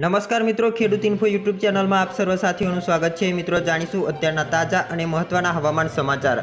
નમસ્કાર મિત્રો, ખેડૂત ઇન્ફો યુટ્યુબ ચેનલમાં આપ સર્વ સાથીઓનું સ્વાગત છે. મિત્રો, જાણીશું અત્યારના તાજા અને મહત્વના હવામાન સમાચાર.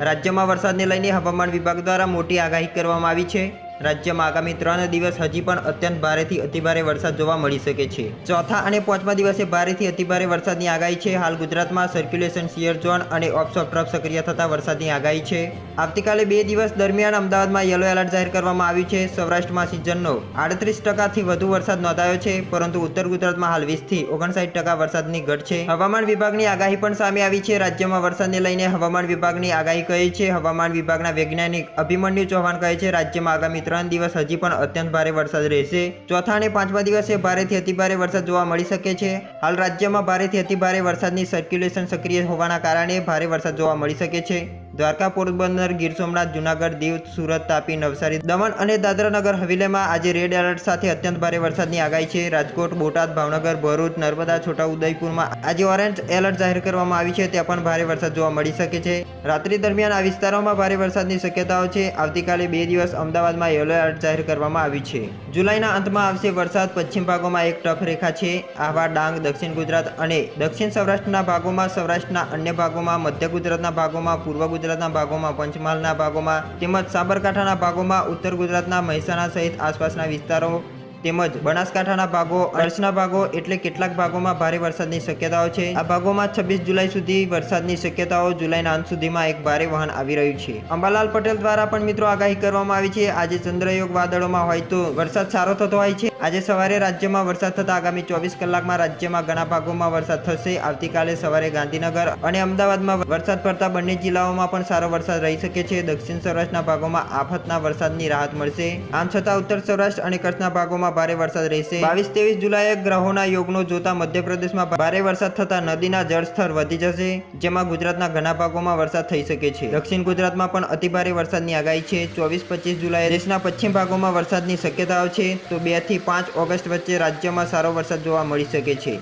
રાજ્યમાં વરસાદને લઈને હવામાન વિભાગ દ્વારા મોટી આગાહી કરવામાં આવી છે. રાજ્યમાં આગામી ત્રણ દિવસ હજી પણ અત્યંત ભારેથી અતિભારે વરસાદ જોવા મળી શકે છે. ચોથા અને પાંચમા દિવસે ભારેથી અતિભારે વરસાદની આગાહી છે. હાલ ગુજરાતમાં સર્ક્યુલેશન શિયર ઝોન અને ઓફશોર ટ્રફ સક્રિય થતા વરસાદની આગાહી છે. આવતીકાલે બે દિવસ દરમિયાન અમદાવાદમાં યલો એલર્ટ જાહેર કરવામાં આવ્યું છે. સૌરાષ્ટ્રમાં સિઝનનો આડત્રીસ ટકાથી વધુ વરસાદ નોંધાયો છે, પરંતુ ઉત્તર ગુજરાતમાં હાલ વીસથી ઓગણસાઠ ટકા વરસાદની ઘટ છે. હવામાન વિભાગની આગાહી પણ સામે આવી છે. રાજ્યમાં વરસાદને લઈને હવામાન વિભાગની આગાહી કહે છે. હવામાન વિભાગના વૈજ્ઞાનિક અભિમન્યુ ચૌહાણ કહે છે, રાજ્યમાં આગામી ત્રણ દિવસ હજી પણ અત્યંત ભારે વરસાદ રહેશે. ચોથા અને પાંચમા દિવસે ભારેથી અતિભારે વરસાદ જોવા મળી શકે છે. હાલ રાજ્યમાં ભારેથી અતિભારે વરસાદની સર્ક્યુલેશન સક્રિય હોવાના કારણે ભારે વરસાદ જોવા મળી શકે છે. દ્વારકા પોરબંદર, ગીર સોમનાથ, જુનાગઢ, દીવ, સુરત, તાપી, નવસારી, દમણ અને દાદરાનગર હવેલીમાં આજે રેડ એલર્ટ સાથે અત્યંત ભારે વરસાદની આગાહી છે. રાજકોટ, બોટાદ, ભાવનગર, ભરૂચ, નર્મદા છોટાઉદેપુરમાં આજે ઓરેન્જ એલર્ટ જાહેર કરવામાં આવી છે. ત્યાં પણ ભારે વરસાદ જોવા મળી શકે છે. રાત્રિ દરમિયાન આ વિસ્તારોમાં ભારે વરસાદની શક્યતાઓ છે. આવતીકાલે બે દિવસ અમદાવાદમાં યલો એલર્ટ જાહેર કરવામાં આવ્યું છે. જુલાઈના અંતમાં આવશે વરસાદ. પશ્ચિમ ભાગોમાં એક ટફ રેખા છે. આહવા, ડાંગ, દક્ષિણ ગુજરાત અને દક્ષિણ સૌરાષ્ટ્રના ભાગોમાં સૌરાષ્ટ્રના અન્ય ભાગોમાં, મધ્ય ગુજરાતના ભાગોમાં, પૂર્વ ગુજરાતના ભાગોમાં, પંચમહાલના ભાગોમાં તેમજ સાબરકાંઠાના ભાગોમાં, ઉત્તર ગુજરાતના મહેસાણા સહિત આસપાસના વિસ્તારો તેમજ બનાસકાંઠાના ભાગો અર્ચના ભાગો એટલે કેટલાક ભાગોમાં ભારે વરસાદની શક્યતાઓ છે. આ ભાગોમાં છવ્વીસ જુલાઈ સુધી વરસાદની શક્યતાઓ જુલાઈના અંત સુધીમાં એક ભારે વહન આવી રહ્યું છે. અંબાલાલ પટેલ દ્વારા પણ મિત્રો આગાહી કરવામાં આવી છે. આજે ચંદ્રયોગ વાદળોમાં હોય તો વરસાદ સારો થતો હોય છે. આજે સવારે રાજ્યમાં વરસાદ થતા આગામી ચોવીસ કલાકમાં રાજ્યમાં ઘણા ભાગોમાં વરસાદ થશે. આવતીકાલે સવારે ગાંધીનગર અને અમદાવાદમાં વરસાદ પડતા બંને જિલ્લાઓમાં પણ સારો વરસાદ રહી શકે છે. દક્ષિણ સૌરાષ્ટ્રના ભાગોમાં આફતના વરસાદની રાહત મળશે. આમ છતાં ઉત્તર સૌરાષ્ટ્ર અને કચ્છના ભાગોમાં ભારે વરસાદ રહેશે. બાવીસ ત્રેવીસ જુલાઈએ ગ્રહોના યોગનો જોતા મધ્યપ્રદેશમાં ભારે વરસાદ થતા નદીના જળસ્તર વધી જશે, જેમાં ગુજરાતના ઘણા ભાગોમાં વરસાદ થઈ શકે છે. દક્ષિણ ગુજરાતમાં પણ અતિભારે વરસાદની આગાહી છે. ચોવીસ પચીસ જુલાઈએ દેશના પશ્ચિમ ભાગોમાં વરસાદની શક્યતાઓ છે. તો બેથી પાંચ ઓગસ્ટ વચ્ચે રાજ્યમાં સારો વરસાદ જોવા મળી શકે છે.